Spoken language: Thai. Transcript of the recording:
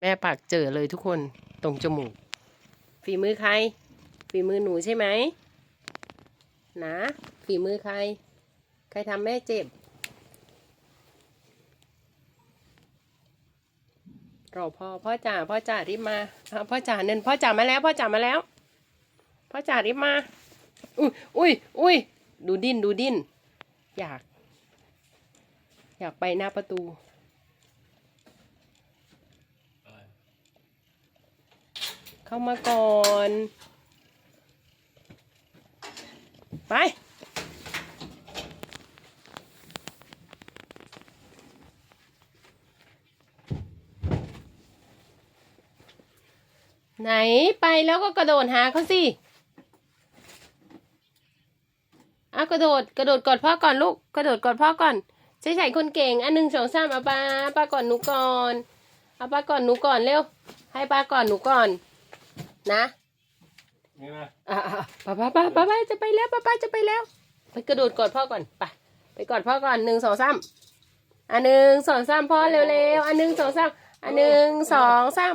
แม่ปากเจอเลยทุกคนตรงจมูก ฝีมือใคร ฝีมือหนูใช่ไหมนะ ฝีมือใคร ใครทำแม่เจ็บ รอพ่อพ่อจ๋าพ่อจ๋ารีบมาพ่อจ๋าเนินพ่อจ๋ามาแล้ว พ่อจ๋ามาแล้ว พ่อจ๋ารีบมา อุ้ยอุ้ยอุ้ยดูดิ้นดูดิ้นอยาก อยากไปหน้าประตู เข้ามาก่อน ไป ไหนไปแล้วก็กระโดดหาเขาสิอากระโดดกระโดดกอดพ่อก่อนลูกกระโดดกอดพ่อก่อนใช่ใช่คนเก่งอันหนึ่งสองสามเอาปลาปลาก่อนหนูก่อนเอาปลาก่อนหนูก่อนเร็วให้ปลาก่อนหนูก่อน นะนี่นะอ่าป้าป้าป้าป้าป้าจะไปแล้วป้าป้าจะไปแล้ว ไปกระโดดกอดพ่อก่อนไปไปกอดพ่อก่อนหนึ่งสองสามอันหนึ่งสองสามพ่อเร็วๆอันหนึ่งสองสามอันหนึ่งสองสาม